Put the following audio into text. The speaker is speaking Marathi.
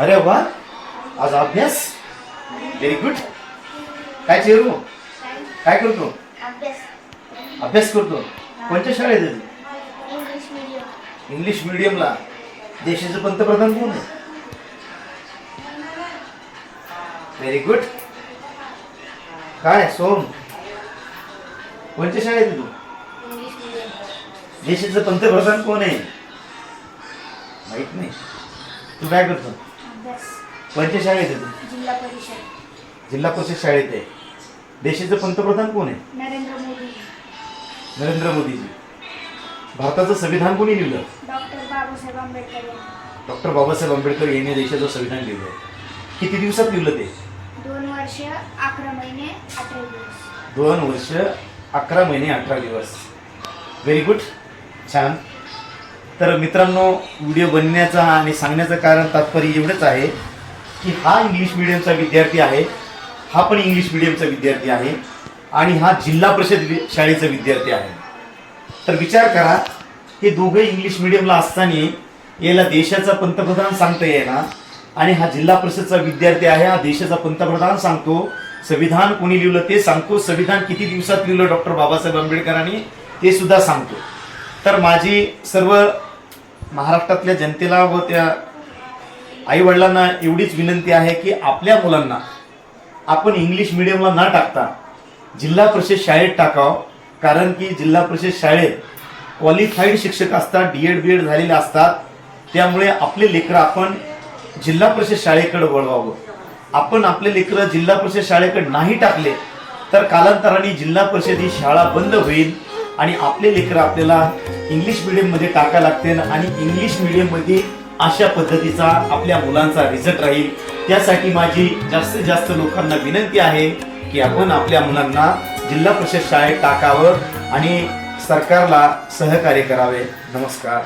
अरे वा. आज अभ्यास? व्हेरी गुड काय चेरू काय करतो? अभ्यास. करतो. कोणत्या शाळेत? इंग्लिश मीडियम इंग्लिश मिडियमला देशाचे पंतप्रधान कोण आहे? व्हेरी गुड काय सोम? कोणत्या शाळेत आहे तू? देशाचं पंतप्रधान कोण आहे? माहीत नाही. तू काय करतो? कोणत्या शाळेत आहे तू? जिल्हा परिषद. जिल्हा परिषद शाळेत आहे. देशाचं पंतप्रधान कोण आहे? नरेंद्र मोदी. नरेंद्र मोदीजी. भारताचं संविधान कोणी लिहिलं? डॉक्टर बाबासाहेब आंबेडकर यांनी. डॉक्टर बाबासाहेब आंबेडकर यांनी देशाचं संविधान लिहिलं. किती दिवसात लिहिलं ते? दोन वर्ष अकरा महिने अठरा दिवस. दोन वर्ष अकरा महिने अठरा दिवस. व्हेरी गुड छान. तर मित्रांनो व्हिडिओ बनण्याचा आणि सांगण्याचं कारण तात्पर्य एवढंच आहे की हा इंग्लिश मिडियमचा विद्यार्थी आहे. हा पण इंग्लिश मिडियमचा विद्यार्थी आहे. आणि हा जिल्हा परिषद वि- शाळेचा विद्यार्थी आहे. तर विचार करा हे दोघे इंग्लिश मिडियमला असताना याला देशाचा पंतप्रधान सांगता येईना. आणि हा जिल्हा परिषदचा विद्यार्थी आहे हा देशाचा पंतप्रधान सांगतो. संविधान कोणी लिहिलं ते सांगतो. संविधान किती दिवसात लिहिलं डॉक्टर बाबासाहेब आंबेडकरांनी ते सुद्धा सांगतो. तर माझी सर्व महाराष्ट्रातल्या जनतेला व त्या आईवडिलांना एवढीच विनंती आहे की आपल्या मुलांना आपण इंग्लिश मिडियमला न टाकता जिल्हा परिषद शाळेत टाकावं. कारण की जिल्हा परिषद शाळेत क्वालिफाईड शिक्षक असतात डी एड बी एड झालेले असतात. त्यामुळे आपले लेकरं आपण जिल्हा परिषद शाळेकडे वळवावं. आपण आपले लेकरं जिल्हा परिषद शाळेकडे नाही टाकले तर कालांतराने जिल्हा परिषद ही शाळा बंद होईल. आणि आपले लेकर आपल्याला इंग्लिश मिडियममध्ये टाका लागतील आणि इंग्लिश मिडियममध्ये अशा पद्धतीचा आपल्या मुलांचा रिझल्ट राहील. त्यासाठी माझी जास्तीत जास्त लोकांना विनंती आहे की आपण आपल्या मुलांना जिल्हा परिषद शाळेत टाकावं आणि सरकारला सहकार्य करावे. नमस्कार.